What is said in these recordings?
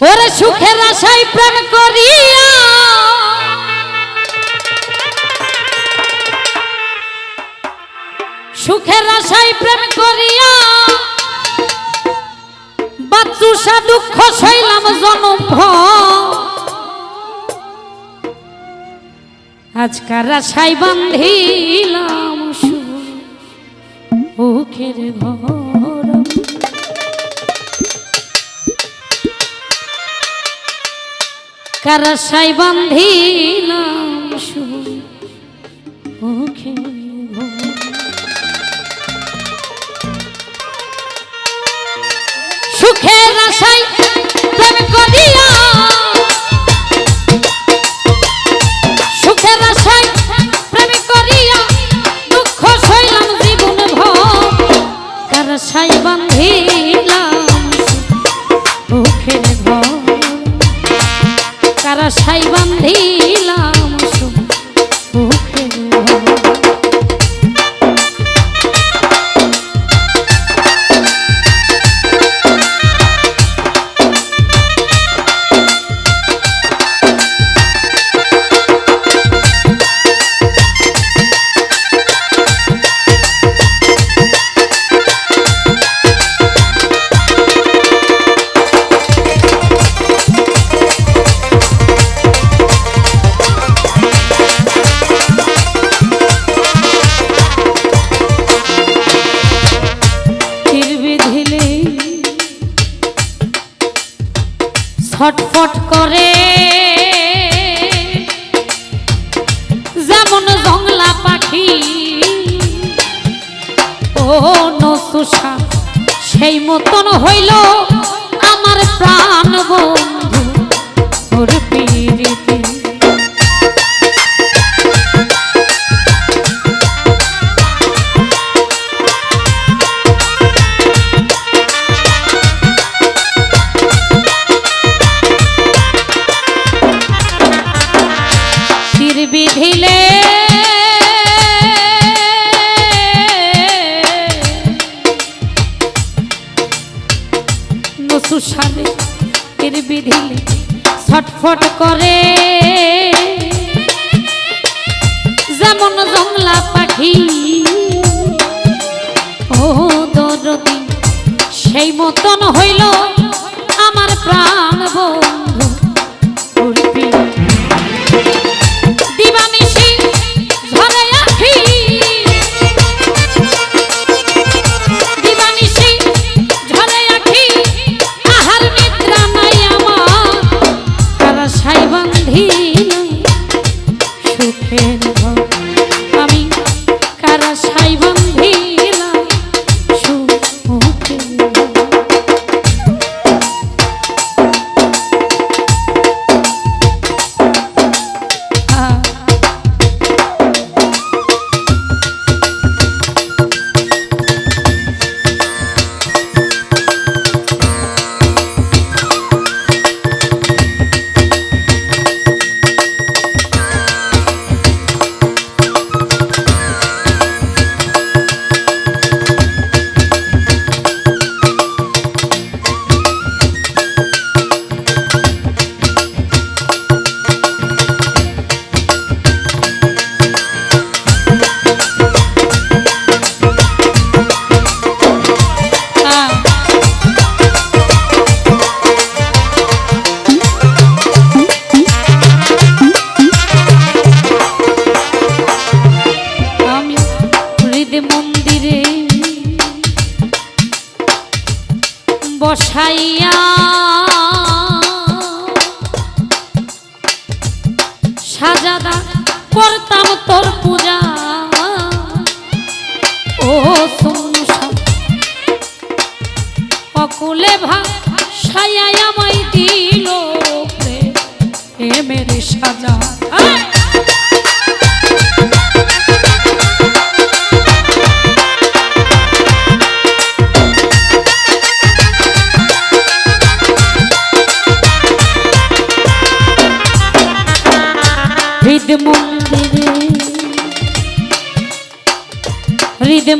ওরে সুখের আশায় প্রেম করিয়া। সুখের আশায় প্রেম করিয়া। বাচ্চুষা দুঃখ সইলাম জনম আজকার আশায় বান্ধিলাম সুখের ঘর কারাশাই বান্ধিলাম মুখে। সুখে bailó ছটফট করে। যেমন জংলা পাখি ও দরদি সেই মতন হইল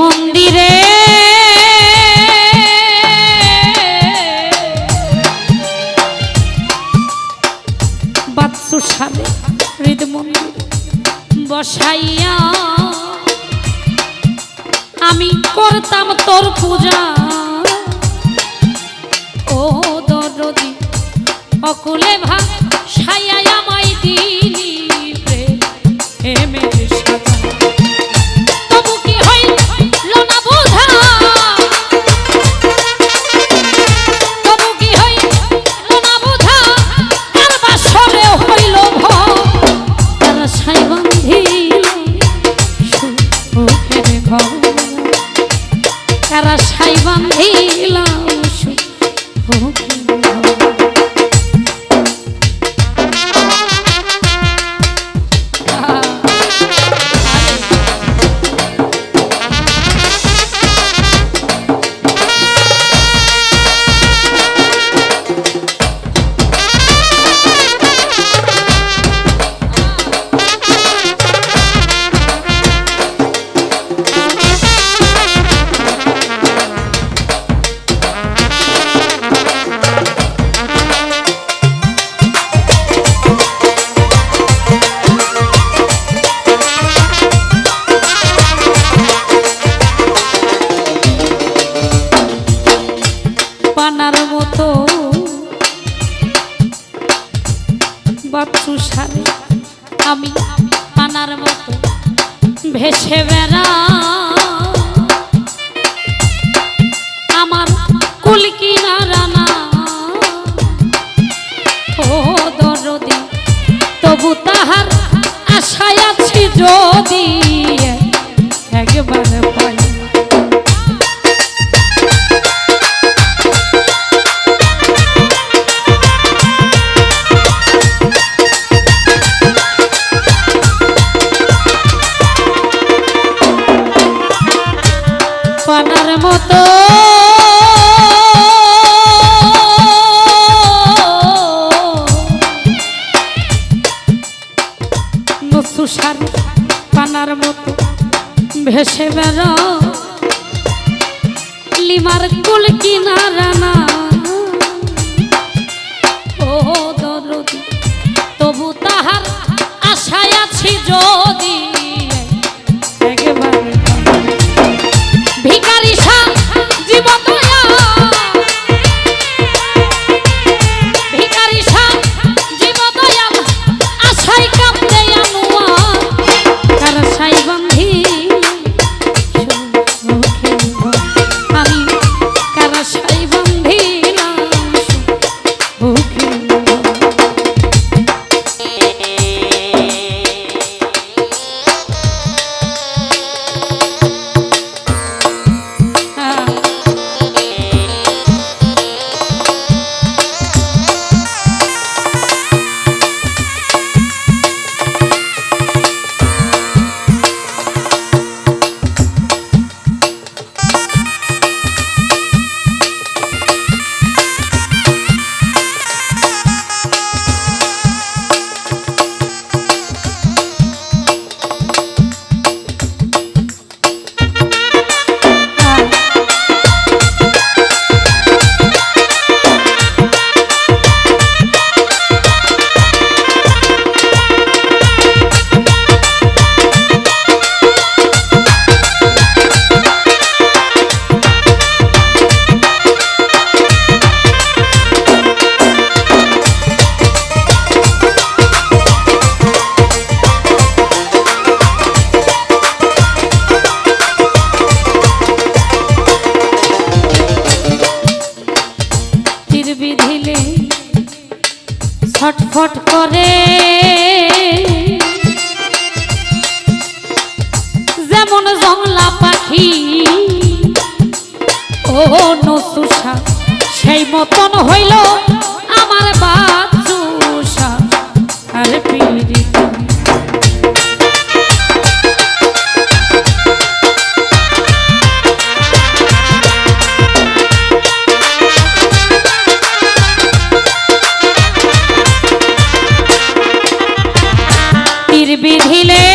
মন্দিরে বাৎসু হৃদ মন্দির বসাইয়া আমি করতাম তোর পূজা। ও দরদি, অকুলে ভাগ সাইয়া আমায় দিলি হেমে সারে আমি পানার মতো ভেসে বেড়া। আমার কুলকি রানা ও দরদি, তবু তাহার আশায় আছি যদি একবার নসুসার পানার মতো ভেসে বেড়া। লিমার কুল কিনারা না। ও দরদি, তবু তাহার আশায় আছি যদি সুখে ছটফট করে। যেমন জংলা পাখি ও নসুষা সেই মতন হইল বিধিলে